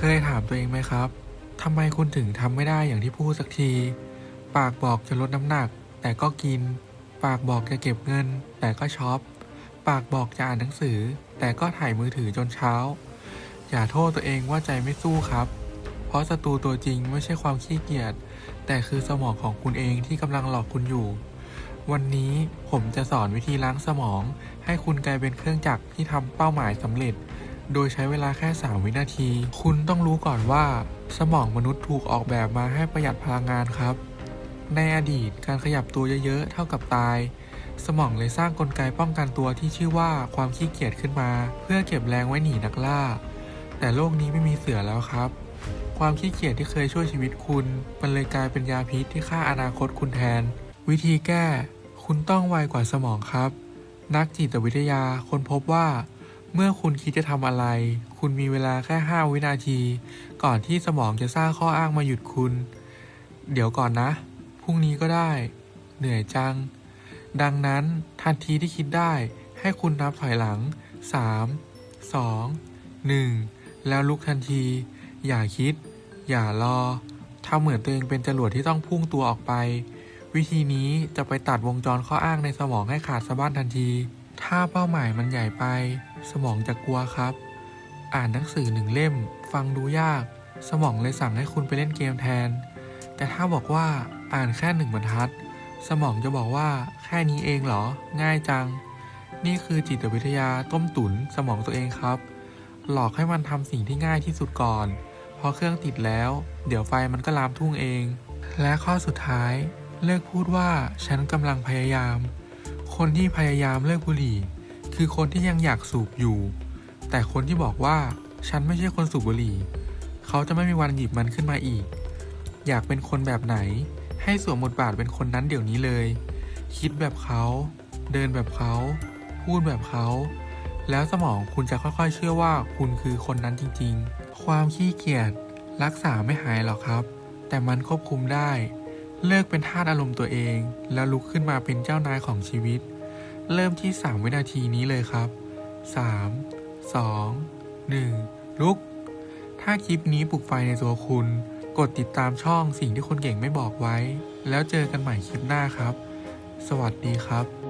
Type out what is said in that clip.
เคยถามตัวเองไหมครับทำไมคุณถึงทำไม่ได้อย่างที่พูดสักที ปากบอกจะลดน้ำหนัก แต่ก็กิน ปากบอกจะเก็บเงิน แต่ก็ช็อป ปากบอกจะอ่านหนังสือ แต่ก็ถ่ายมือถือจนเช้า อย่าโทษตัวเองว่าใจไม่สู้ครับ เพราะศัตรูตัวจริงไม่ใช่ความขี้เกียจ แต่คือสมองของคุณเองที่กำลังหลอกคุณอยู่ วันนี้ผมจะสอนวิธีล้างสมอง ให้คุณกลายเป็นเครื่องจักรที่ทำเป้าหมายสำเร็จ โดยใช้เวลาแค่ 3 วินาที คุณต้องรู้ก่อนว่า สมองมนุษย์ถูกออกแบบมาให้ประหยัดพลังงานครับ ในอดีตการขยับตัวเยอะๆ เท่ากับตาย สมองเลยสร้างกลไกป้องกันตัวที่ชื่อว่าความขี้เกียจขึ้นมา เพื่อเก็บแรงไว้หนีนักล่า แต่โลกนี้ไม่มีเสือแล้วครับ ความขี้เกียจที่เคยช่วยชีวิตคุณ มันเลยกลายเป็นยาพิษที่ฆ่าอนาคตคุณแทน วิธีแก้ คุณต้องไวกว่าสมองครับ นักจิตวิทยาค้นพบว่า เมื่อคุณคิดจะทำอะไร คุณมีเวลาแค่ 5 วินาที ก่อนที่สมองจะสร้างข้ออ้างมาหยุดคุณ เดี๋ยวก่อนนะ พรุ่งนี้ก็ได้ เหนื่อยจัง ดังนั้นทันทีที่คิดได้ ให้คุณนับถอยหลัง 3 2 1 แล้วลุกทันที อย่าคิด อย่ารอทำเหมือนตัวเองเป็นจรวดที่ต้องพุ่งตัวออกไป วิธีนี้จะไปตัดวงจรข้ออ้างในสมองให้ขาดสะบั้นทันที ถ้าเป้าหมายมันใหญ่ไป สมองจะกลัวครับ อ่านหนังสือหนึ่งเล่ม ฟังดูยาก สมองเลยสั่งให้คุณไปเล่นเกมแทน แต่ถ้าบอกว่าอ่านแค่หนึ่งบรรทัด สมองจะบอกว่าแค่นี้เองเหรอ ง่ายจัง นี่คือจิตวิทยาต้มตุ๋นสมองตัวเองครับ หลอกให้มันทำสิ่งที่ง่ายที่สุดก่อนพอเครื่องติดแล้ว เดี๋ยวไฟมันก็ลามทุ่งเอง และข้อสุดท้าย เลิกพูดว่าฉันกำลังพยายาม คนที่พยายามเลิกบุหรี่ คือคนที่ยังอยากสูบอยู่ แต่คนที่บอกว่าฉันไม่ใช่คนสูบบุหรี่ เขาจะไม่มีวันหยิบมันขึ้นมาอีก อยากเป็นคนแบบไหน ให้สวมบทบาทเป็นคนนั้นเดี๋ยวนี้เลย คิดแบบเขา เดินแบบเขา พูดแบบเขา แล้วสมองคุณจะค่อยๆ เชื่อว่าคุณคือคนนั้นจริงๆ ความขี้เกียจรักษาไม่หายหรอกครับ แต่มันควบคุมได้ เลิกเป็นทาสอารมณ์ตัวเอง แล้วลุกขึ้นมาเป็นเจ้านายของชีวิต เริ่มที่ 3 วินาทีนี้เลยครับ 3 2 1 ลุก ถ้าคลิปนี้ปลุกไฟในตัวคุณ กดติดตามช่องสิ่งที่คนเก่งไม่บอกไว้ แล้วเจอกันใหม่คลิปหน้าครับ สวัสดีครับ